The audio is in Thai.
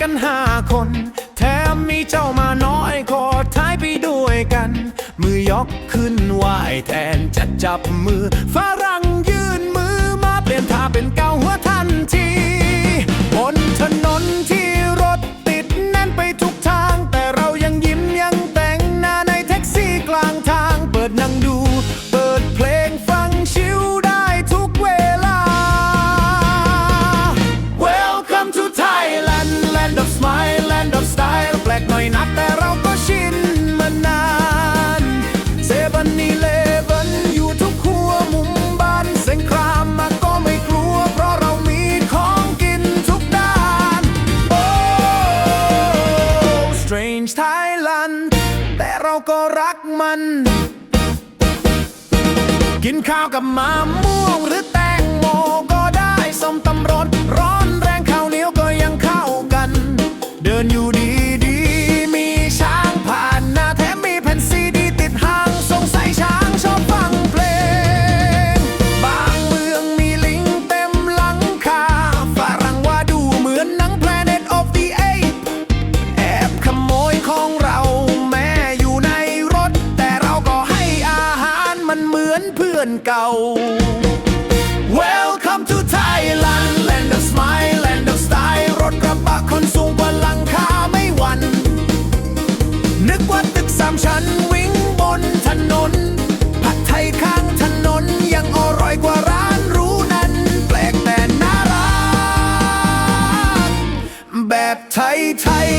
กันห้าคน แถมมีเจ้ามาน้อยขอท้ายไปด้วยกัน มือยกขึ้นไหวแทนจะจับมือ ฝรั่งยืนมือมาเปลี่ยนท่าเป็นเกาหัวทันทีบนถนนที่รถติดแน่นไปทุกทาง แต่เรายังยิ้มยังแต่งหน้าในแท็กซี่กลางทางเปิดนั่งดู ก็รักมัน กินข้าวกับมะม่วงหรือแตงโมก็ได้ส้มตำร้อนร้อน เพื่อนเก่า Welcome to Thailand land of smile land of style รถกระบะคนสูงกว่าหลังคาไม่หวันนึกว่าตึกสามชั้นวิ่งบนถนน ผัดไทยข้างถนนยังอร่อยกว่าร้านรู้นั้น แปลกแต่น่ารัก แบบไทยไทย